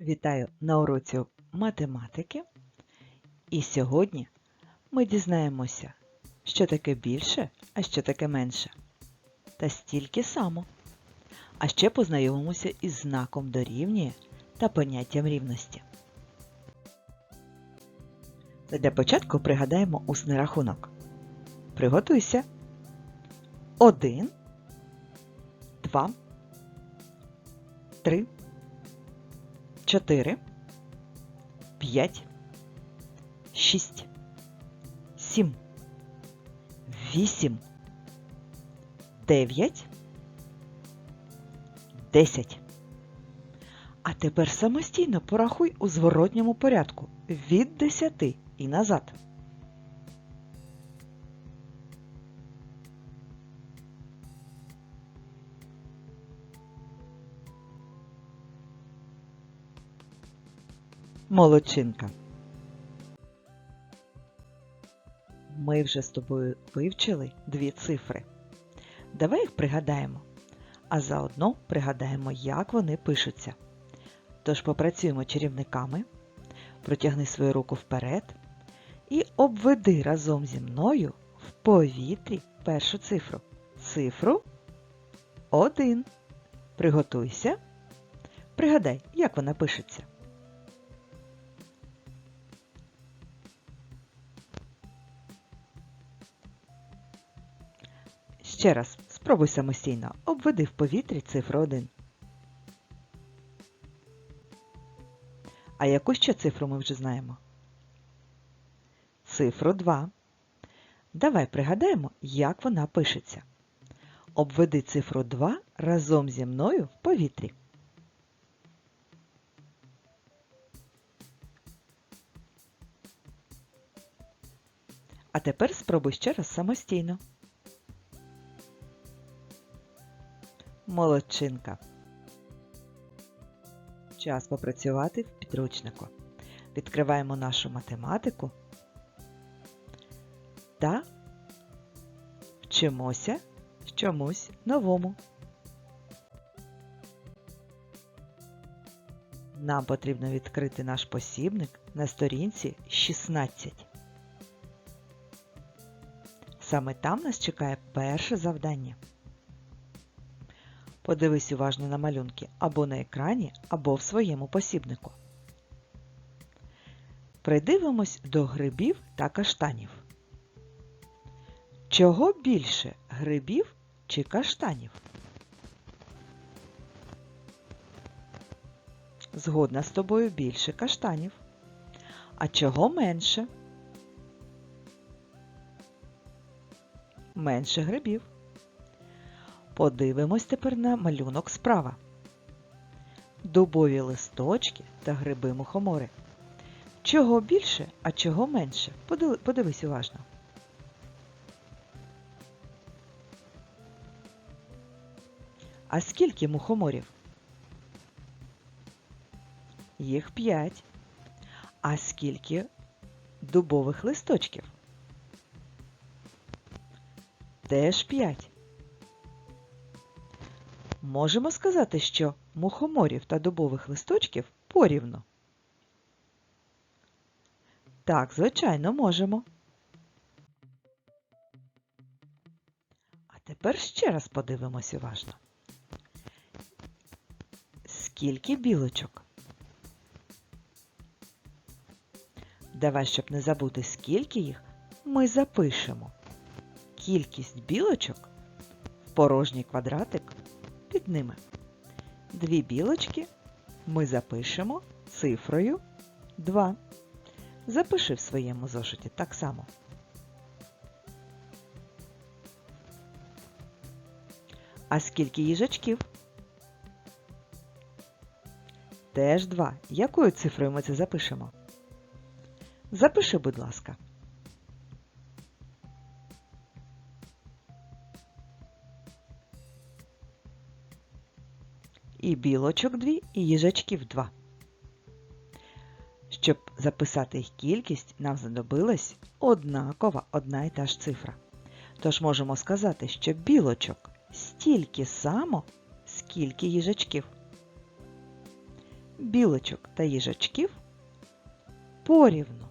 Вітаю на уроці математики. І сьогодні ми дізнаємося, що таке більше, а що таке менше. Та стільки само. А ще познайомимося із знаком дорівнює та поняттям рівності. Для початку пригадаємо усний рахунок. Приготуйся. Один, два, три. 4, 5, 6, 7, 8, 9, 10. А тепер самостійно порахуй у зворотньому порядку від 10 і назад. Молодчинка. Ми вже з тобою вивчили дві цифри. Давай їх пригадаємо, а заодно пригадаємо, як вони пишуться. Тож попрацюємо чарівниками, протягни свою руку вперед і обведи разом зі мною в повітрі першу цифру. Цифру 1. Приготуйся. Пригадай, як вона пишеться. Ще раз спробуй самостійно обведи в повітрі цифру 1. А яку ще цифру ми вже знаємо? Цифру 2. Давай пригадаємо, як вона пишеться. Обведи цифру 2 разом зі мною в повітрі. А тепер спробуй ще раз самостійно. Молодчинка. Час попрацювати в підручнику. Відкриваємо нашу математику та вчимося чомусь новому. Нам потрібно відкрити наш посібник на сторінці 16. Саме там нас чекає перше завдання. Подивись уважно на малюнки або на екрані, або в своєму посібнику. Придивимось до грибів та каштанів. Чого більше грибів чи каштанів? Згодна з тобою більше каштанів. А чого менше? Менше грибів. Подивимось тепер на малюнок справа. Дубові листочки та гриби мухомори. Чого більше, а чого менше? Подивись уважно. А скільки мухоморів? Їх п'ять. А скільки дубових листочків? Теж п'ять. Можемо сказати, що мухоморів та дубових листочків порівну. Так, звичайно, можемо. А тепер ще раз подивимось уважно. Скільки білочок? Давай, щоб не забути, скільки їх, ми запишемо. Кількість білочок в порожній квадратик під ними. Дві білочки ми запишемо цифрою 2. Запиши в своєму зошиті так само. А скільки їжачків? Теж 2. Якою цифрою ми це запишемо? Запиши, будь ласка. І білочок дві, і їжачків два. Щоб записати їх кількість, нам знадобилась однакова одна і та ж цифра. Тож можемо сказати, що білочок стільки само, скільки їжачків. білочок та їжачків порівну.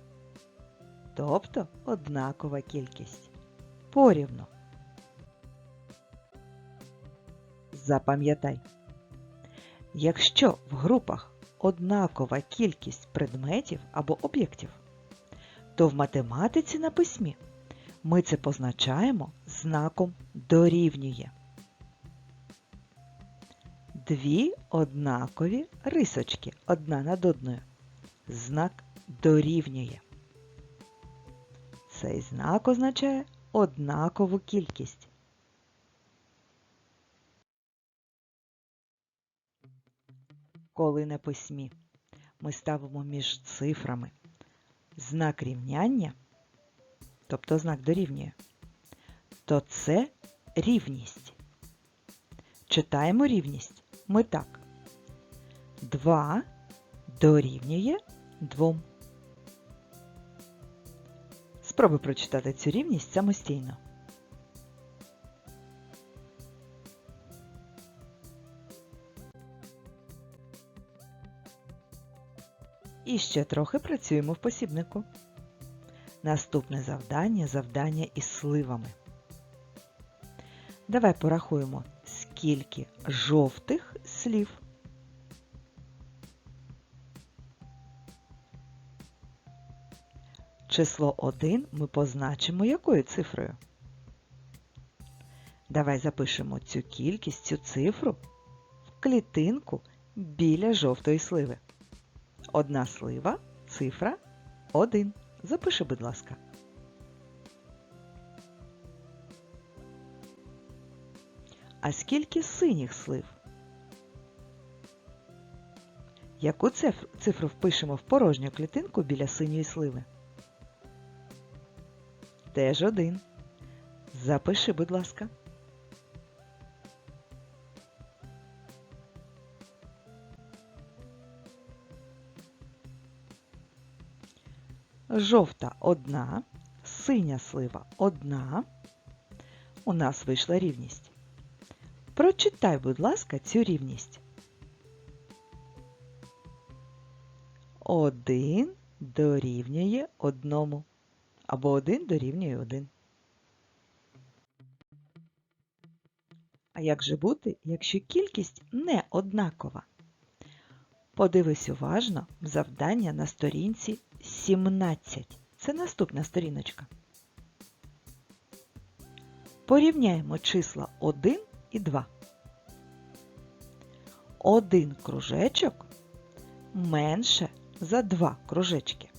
Тобто однакова кількість. Порівну. Запам'ятай. Якщо в групах однакова кількість предметів або об'єктів, то в математиці на письмі ми це позначаємо знаком дорівнює. Дві однакові рисочки одна над одною. Знак дорівнює. Цей знак означає однакову кількість. Коли на письмі ми ставимо між цифрами знак рівняння, тобто знак дорівнює, то це рівність. Читаємо рівність ми так. 2 дорівнює 2. Спробуй прочитати цю рівність самостійно. І ще трохи працюємо в посібнику. Наступне завдання завдання із сливами. Давай порахуємо, скільки жовтих слів. Число 1 ми позначимо якою цифрою? Давай запишемо цю кількість, цю цифру в клітинку біля жовтої сливи. Одна слива, цифра 1. Запиши, будь ласка. А скільки синіх слив? Яку цифру впишемо в порожню клітинку біля синьої сливи? Теж один. Запиши, будь ласка. Жовта одна, синя слива одна. У нас вийшла рівність. Прочитай, будь ласка, цю рівність. Один дорівнює одному. Або один дорівнює один. А як же бути, якщо кількість не однакова? Подивись уважно завдання на сторінці 17. Це наступна сторіночка. Порівняємо числа 1 і 2. Один кружечок менше за два кружечки.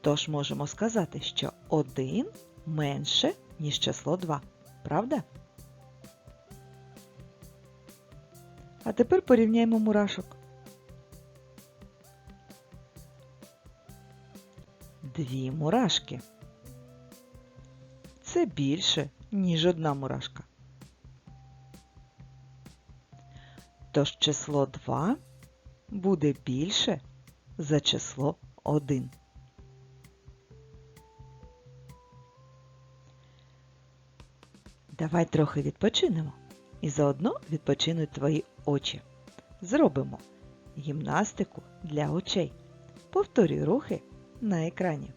Тож можемо сказати, що 1 менше, ніж число 2. Правда? А тепер порівняємо мурашок. Дві мурашки. Це більше, ніж одна мурашка. Тож число 2 буде більше за число 1. Давай трохи відпочинемо і заодно відпочинуть твої очі. Зробимо гімнастику для очей. Повторюй рухи на екрані.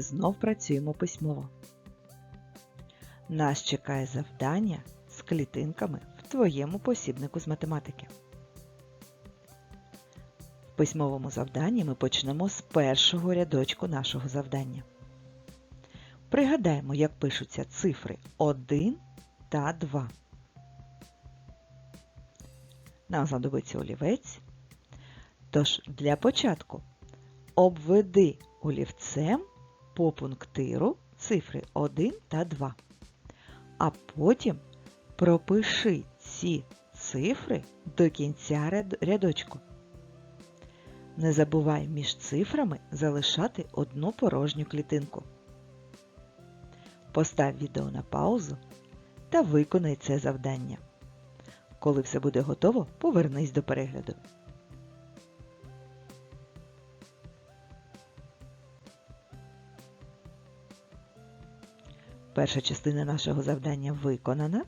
Знов працюємо письмово. Нас чекає завдання з клітинками в твоєму посібнику з математики. В письмовому завданні ми почнемо з першого рядочку нашого завдання. Пригадаємо, як пишуться цифри 1 та 2. Нам знадобиться олівець. Тож для початку обведи олівцем по пунктиру цифри 1 та 2. А потім пропиши ці цифри до кінця рядочку. Не забувай між цифрами залишати одну порожню клітинку. Постав відео на паузу та виконай це завдання. Коли все буде готово, повернись до перегляду. Перша частина нашого завдання виконана.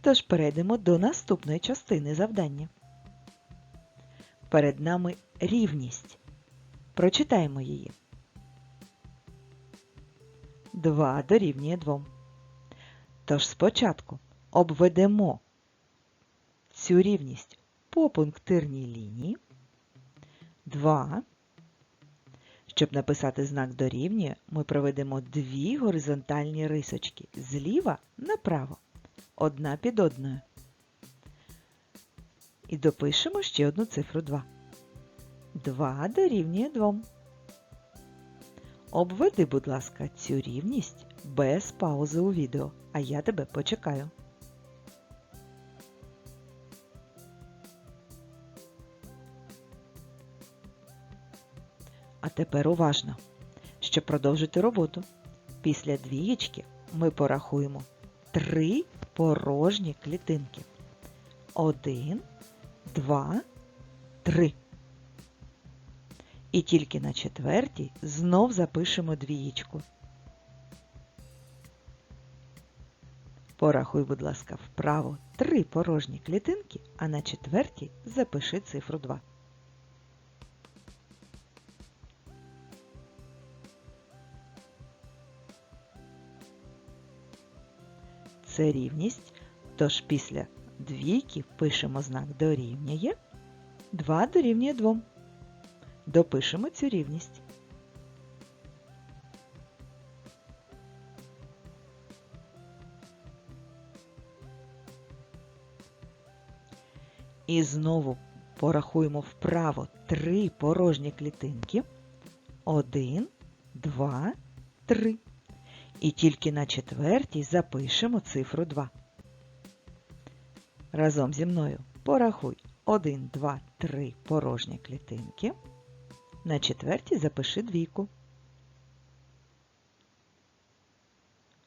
Тож перейдемо до наступної частини завдання. Перед нами рівність. Прочитаємо її. 2 дорівнює 2. Тож спочатку обведемо цю рівність по пунктирній лінії. 2. Щоб написати знак дорівнює, ми проведемо дві горизонтальні рисочки зліва направо, одна під одною. І допишемо ще одну цифру 2. 2 дорівнює 2. Обведи, будь ласка, цю рівність без паузи у відео, а я тебе почекаю. Тепер уважно. Щоб продовжити роботу, після двієчки ми порахуємо три порожні клітинки. Один, два, три. І тільки на четвертій знов запишемо двієчку. Порахуй, будь ласка, вправо три порожні клітинки, а на четвертій запиши цифру 2. Це рівність, тож після двійки пишемо знак дорівнює. 2 дорівнює 2. Допишемо цю рівність. І знову порахуємо вправо три порожні клітинки. Один, два, три. І тільки на четвертій запишемо цифру 2. Разом зі мною порахуй 1, 2, 3 порожні клітинки. На четвертій запиши двійку.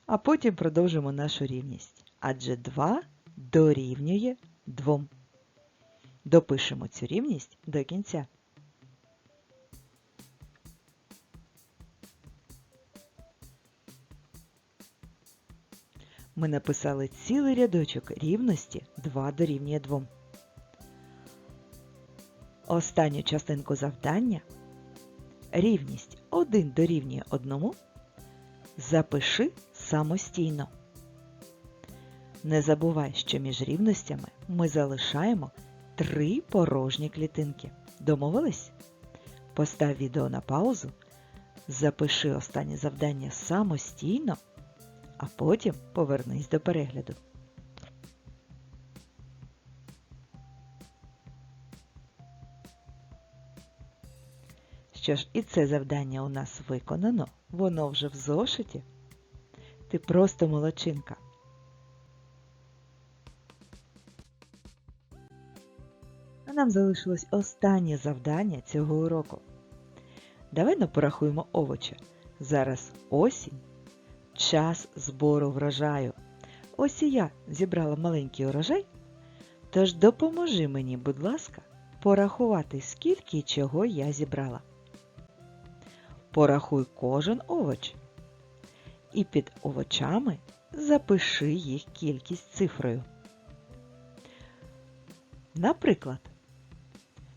А потім продовжимо нашу рівність. Адже 2 дорівнює 2. Допишемо цю рівність до кінця. Ми написали цілий рядочок рівності 2 дорівнює 2. Останню частинку завдання рівність 1 дорівнює 1 запиши самостійно. Не забувай, що між рівностями ми залишаємо три порожні клітинки. Домовились? Постав відео на паузу, запиши останнє завдання самостійно, а потім повернись до перегляду. Що ж, і це завдання у нас виконано, воно вже в зошиті. Ти просто молодчинка. А нам залишилось останнє завдання цього уроку. Давай ну порахуємо овочі. Зараз осінь, час збору врожаю. Ось і я зібрала маленький урожай. Тож допоможи мені, будь ласка, порахувати, скільки чого я зібрала. Порахуй кожен овоч. І під овочами запиши їх кількість цифрою. Наприклад,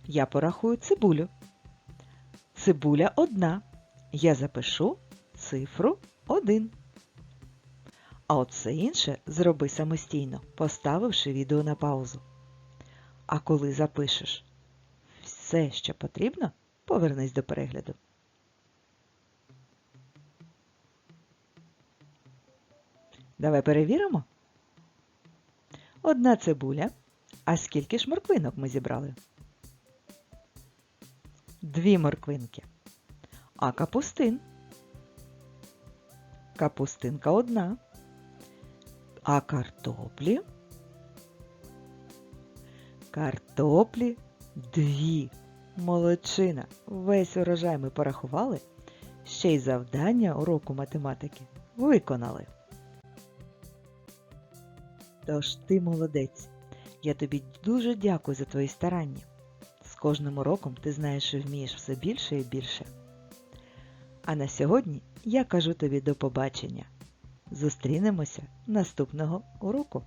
я порахую цибулю. Цибуля одна, я запишу цифру 1. А от все інше зроби самостійно, поставивши відео на паузу. А коли запишеш все, що потрібно, повернись до перегляду. Давай перевіримо. Одна цибуля. А скільки ж морквинок ми зібрали? Дві морквинки. А капустин? Капустинка одна. А картоплі? Картоплі дві. Молодчина. Весь урожай ми порахували. Ще й завдання уроку математики виконали. Тож ти молодець. Я тобі дуже дякую за твої старання. З кожним уроком ти знаєш, що вмієш все більше і більше. А на сьогодні я кажу тобі до побачення. Зустрінемося наступного уроку.